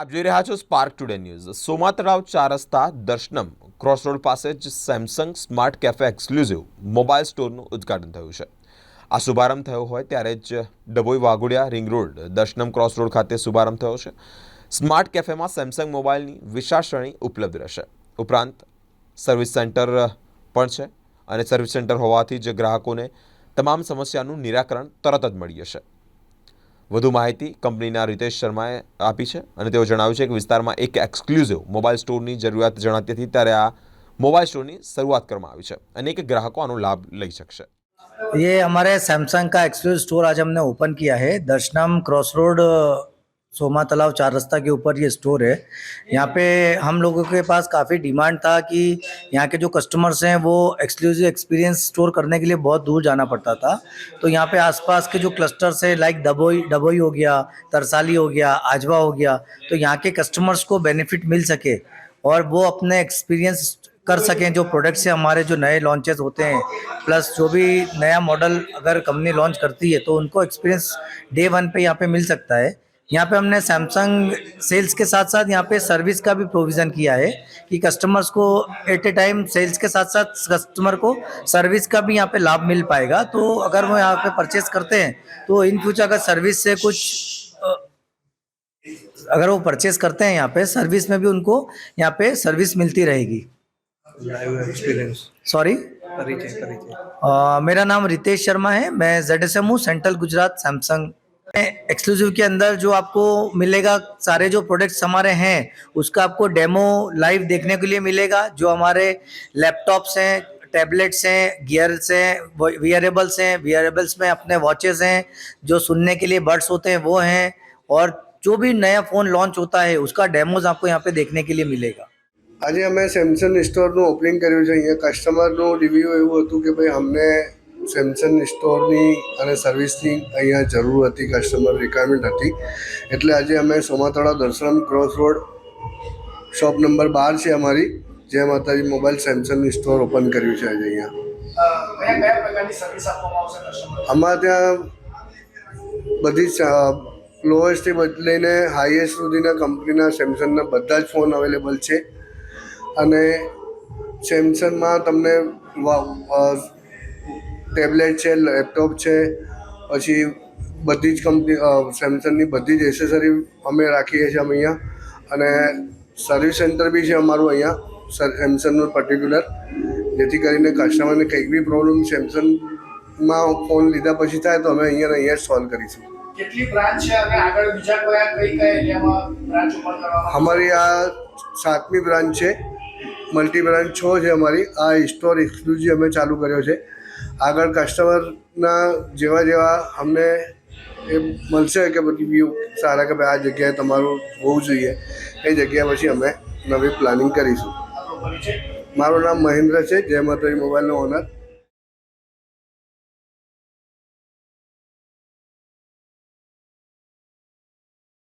આપ જોઈ રહ્યા છો સ્પાર્ક ટુડે ન્યૂઝ સોમા તળાવ ચાર રસ્તા દર્શનમ ક્રોસ રોડ પાસે જ Samsung smart cafe exclusive mobile સ્ટોરનું ઉદ્ઘાટન થયું છે. આ શુભારંભ થયો હોય ત્યારે જ Dabhoi Waghodia ring road Darshanam cross road ખાતે શુભારંભ થયો છે. સ્માર્ટ કેફેમાં સેમસંગ મોબાઈલની વિશાળ શ્રેણી ઉપલબ્ધ રહેશે. ઉપરાંત સર્વિસ સેન્ટર પણ છે અને સર્વિસ સેન્ટર હોવાથી જ ગ્રાહકોને તમામ સમસ્યાનું નિરાકરણ તરત જ મળી જશે. વધુ માહિતી કંપનીના રીતેશ શર્માએ આપી છે અને તેઓ જણાવ્યું છે કે વિસ્તારમાં એક એક્સક્લુઝિવ મોબાઈલ સ્ટોરની જરૂરિયાત જણાતી હતી ત્યારે આ મોબાઈલ સ્ટોરની શરૂઆત કરવામાં આવી છે અનેક ગ્રાહકો આનો લાભ લઈ શકશે ये हमारे सैमसंग का एक्सक्लूसिव स्टोर आज हमने ओपन किया है दर्शनम क्रॉस रोड सोमा तालाब चार रास्ता के ऊपर ये स्टोर है। यहाँ पे हम लोगों के पास काफ़ी डिमांड था कि यहाँ के जो कस्टमर्स हैं, वो एक्सक्लूसिव एक्सपीरियंस स्टोर करने के लिए बहुत दूर जाना पड़ता था। तो यहाँ पे आसपास के जो क्लस्टर्स है लाइक डबोई डबोई हो गया तरसाली हो गया आजवा हो गया तो यहाँ के कस्टमर्स को बेनिफिट मिल सके और वो अपने एक्सपीरियंस कर सकें। जो प्रोडक्ट्स हैं, हमारे जो नए लॉन्चेस होते हैं प्लस जो भी नया मॉडल अगर कंपनी लॉन्च करती है तो उनको एक्सपीरियंस डे वन पे यहाँ पे मिल सकता है। यहाँ पे हमने सैमसंग सेल्स के साथ साथ यहाँ पे सर्विस का भी प्रोविज़न किया है कि कस्टमर्स को एट ए टाइम सेल्स के साथ साथ कस्टमर को सर्विस का भी यहाँ पे लाभ मिल पाएगा। तो अगर वो यहाँ पे परचेस करते हैं तो इन फ्यूचर अगर सर्विस से कुछ अगर वो परचेस करते हैं यहाँ पे सर्विस में भी उनको यहाँ पे सर्विस मिलती रहेगी। एक्सपीरियंस सॉरी मेरा नाम रितेश शर्मा है मैं जेड एस एम हूँ सेंट्रल गुजरात सैमसंग एक्सक्लूसिव के अंदर जो आपको मिलेगा सारे जो प्रोडक्ट्स हमारे हैं उसका आपको डेमो लाइव देखने के लिए मिलेगा जो हमारे लैपटॉप्स हैं टैबलेट्स हैं गियर्स हैं वियरेबल्स हैं वियरेबल्स में अपने वॉचेस हैं जो सुनने के लिए बड्स होते हैं वो हैं और जो भी नया फ़ोन लॉन्च होता है उसका डेमोज आपको यहाँ पे देखने के लिए मिलेगा આજે અમે સેમસંગ સ્ટોરનું ઓપનિંગ કર્યું છે અહીંયા કસ્ટમરનું રિવ્યૂ એવું હતું કે ભાઈ અમને સેમસંગ સ્ટોરની અને સર્વિસની અહીંયા જરૂર હતી કસ્ટમર રિક્વાયરમેન્ટ હતી. એટલે આજે અમે Somatala Darshanam cross road shop number બાર છે અમારી જે માતાજી મોબાઈલ સેમસંગ સ્ટોર ઓપન કર્યું છે આજે અહીંયા. અમારે ત્યાં બધી લોએસ્ટથી લઈને હાઈએસ્ટ સુધીના કંપનીના સેમસંગના બધા જ ફોન અવેલેબલ છે. અને સેમસંગમાં તમને ટેબ્લેટ છે લેપટોપ છે પછી બધી જ કંપની સેમસંગની બધી જ એસેસરી અમે રાખીએ છીએ અમે અહીંયા. અને સર્વિસ સેન્ટર બી છે અમારું અહીંયા સેમસંગનું પર્ટિક્યુલર જેથી કરીને કસ્ટમરને કંઈક બી પ્રોબ્લેમ સેમસંગમાં ફોન લીધા પછી થાય તો અમે અહીંયા અહીંયા જ સોલ્વ કરીશું. કેટલી બ્રાન્ચ છે અને આગળ બીજા કયા કઈ કયા એરિયામાં બ્રાન્ચ ઓપન કરવામાં અમારી આ સાતમી બ્રાન્ચ છે. મલ્ટી બ્રાન્ચ છ છે અમારી. આ સ્ટોર એક્સક્લુઝિવ અમે ચાલુ કર્યો છે. આગળ કસ્ટમરના જેવા જેવા અમને એ મળશે કે બધી વ્યૂ સારા કે ભાઈ આ જગ્યાએ તમારું હોવું જોઈએ, એ જગ્યા પછી અમે નવી પ્લાનિંગ કરીશું. મારું નામ મહેન્દ્ર છે, જય માતાજી મોબાઈલનો ઓનર